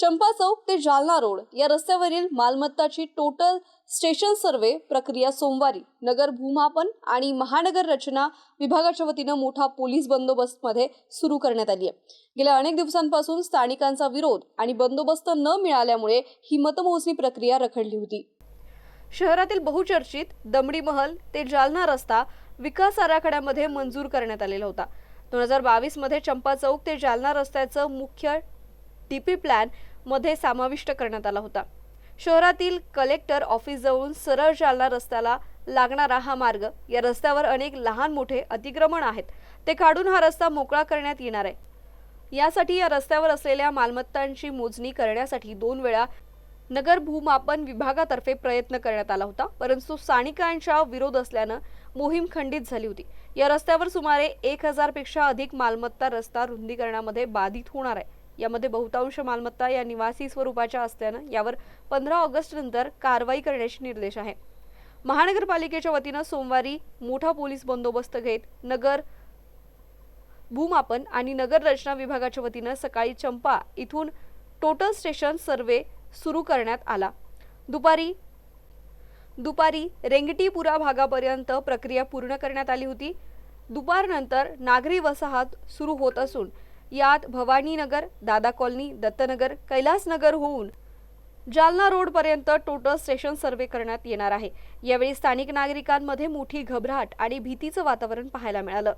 चंपा चौक ते जालना रोड या रस्त्यावरील मालमत्ताची टोटल स्टेशन सर्वे प्रक्रिया सोमवारी. नगर भूमापन आणि महानगर रचना विभागाच्या वतीनं मोठा पोलीस बंदोबस्तमध्ये सुरू करण्यात आली आहे. गेल्या अनेक दिवसांपासून स्थानिकांचा विरोध आणि बंदोबस्त न मिळाल्यामुळे ही मतमोजणी प्रक्रिया रखडली होती. शहरातील बहुचर्चित दमडी महल ते जालना रस्ता विकास आराखड्यामध्ये मंजूर करण्यात आलेला होता. दोन हजार बावीसमध्ये चंपा चौक ते जालना रस्त्याचं मुख्य डीपी प्लॅन मध्ये समाविष्ट करण्यात आला होता. शहरातील कलेक्टर ऑफिसजवळून सरळ जालना रस्त्याला लागणारा हा मार्ग या रस्त्यावर अनेक लहान मोठे अतिक्रमण आहेत. ते काढून हा रस्ता मोकळा करण्यात येणार आहे. यासाठी या रस्त्यावर असलेल्या मालमत्तांची मोजणी करण्यासाठी दोन वेळा नगर भूमापन विभागातर्फे प्रयत्न करण्यात आला होता परंतु स्थानिकांच्या विरोध असल्यानं मोहीम खंडित झाली होती. या रस्त्यावर सुमारे एक हजारपेक्षा अधिक मालमत्ता रस्ता रुंदीकरणामध्ये बाधित होणार आहे. यामध्ये बहुतांश मालमत्ता या निवासी स्वरूपाच्या असल्यानं यावर पंधरा ऑगस्ट नंतर कारवाई करण्याचे निर्देश आहे. महानगरपालिकेच्या वतीनं सोमवारी मोठा पोलीस बंदोबस्त घेत नगर भूमापन आणि नगर रचना विभागाच्या वतीनं सकाळी चंपा इथून टोटल स्टेशन सर्वे सुरू करण्यात आला. दुपारी दुपारी रेंगटीपुरा भागापर्यंत प्रक्रिया पूर्ण करण्यात आली होती. दुपारनंतर नागरी वसाहत सुरू होत असून यात भवानीनगर दादा कॉलनी दत्तनगर कैलासनगर होऊन जालना रोडपर्यंत टोटल स्टेशन सर्वे करण्यात येणार आहे. यावेळी स्थानिक नागरिकांमध्ये मोठी घबराट आणि भीतीचं वातावरण पाहायला मिळालं.